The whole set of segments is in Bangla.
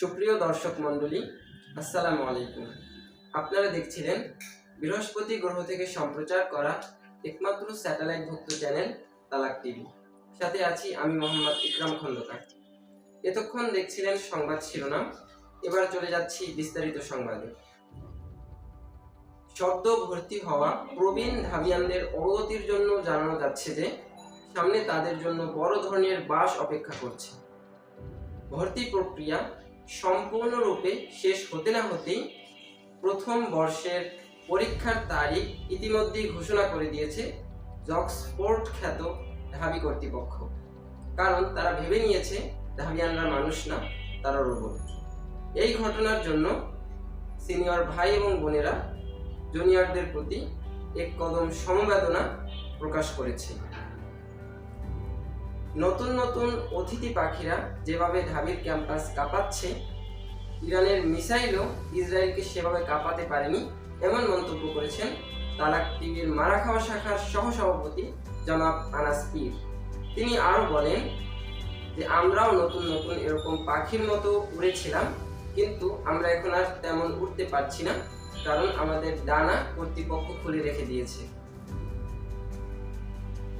সুপ্রিয় দর্শক মণ্ডলী, আসসালামু আলাইকুম। আপনারা দেখছিলেন বৃহস্পতি গ্রহ থেকে সম্প্রচার করা একমাত্র স্যাটেলাইট ভুক্ত চ্যানেল তালাক টিভি। সাথে আছি আমি মোহাম্মদ ইকরাম খন্দকার। এতক্ষণ দেখছিলেন সংবাদ শিরোনাম, এবার চলে যাচ্ছি বিস্তারিত সংবাদে। সদ্য ভর্তি হওয়া প্রবীণ ধাবিয়ানদের অবগতির জন্য জানানো যাচ্ছে যে, সামনে তাদের জন্য বড় ধরনের বাস অপেক্ষা করছে। ভর্তি প্রক্রিয়া সম্পূর্ণরূপে শেষ হতে না হতেই প্রথম বর্ষের পরীক্ষার তারিখ ইতিমধ্যেই ঘোষণা করে দিয়েছে জক্সফোর্ড খ্যাত ঢাবি কর্তৃপক্ষ। কারণ তারা ভেবে নিয়েছে ঢাবিয়ানরা মানুষ না, তারা রোবট। এই ঘটনার জন্য সিনিয়র ভাই এবং বোনেরা জুনিয়রদের প্রতি এক কদম সমবেদনা প্রকাশ করেছে। নতুন নতুন অতিথি পাখিরা যেভাবে ঢাবির ক্যাম্পাস কাঁপাচ্ছে, ইরানের মিসাইলও ইসরায়েলকে সেভাবে কাঁপাতে পারেনি এমন মন্তব্য করেছেন তালাক টিভির মারা খাওয়া শাখার সহসভাপতি জনাব আনাস পীর। তিনি আরও বলেন যে, আমরাও নতুন নতুন এরকম পাখির মতো উড়েছিলাম, কিন্তু আমরা এখন আর তেমন উঠতে পারছি না, কারণ আমাদের ডানা কর্তৃপক্ষ খুলে রেখে দিয়েছে।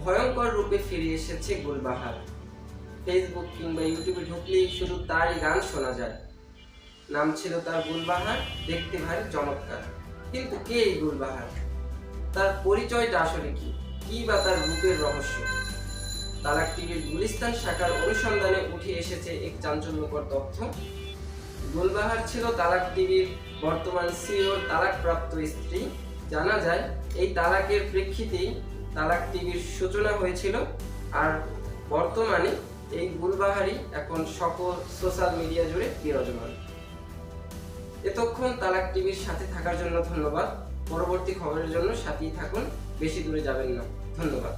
ভয়ঙ্কর রূপে ফিরে এসেছে গুলবাহার। ফেসবুক কিংবা ইউটিউবে ঢুকলেই শুধু তারই গান শোনা যায়। নাম ছিল তার গুলবাহার, দেখতে ভারী চমৎকার। কিন্তু কে এই গুলবাহার? তার পরিচয়টা আসলে কি? কি বা তার রূপের রহস্য? তালাক টিভির গুলিস্তান শাখার অনুসন্ধানে উঠে এসেছে এক চাঞ্চল্যকর তথ্য। গুলবাহার ছিল তালাক টিভির বর্তমান সিওর তালাকপ্রাপ্ত স্ত্রী। জানা যায়, এই তালাকের প্রেক্ষিতেই তালাক টিভির সূচনা হয়েছিল। আর বর্তমানে এই গুলবাহারি এখন সকল সোশ্যাল মিডিয়া জুড়ে বিরাজমান। এতক্ষণ তালাক টিভির সাথে থাকার জন্য ধন্যবাদ। পরবর্তী খবরের জন্য সাথেই থাকুন। বেশি দূরে যাবেন না। ধন্যবাদ।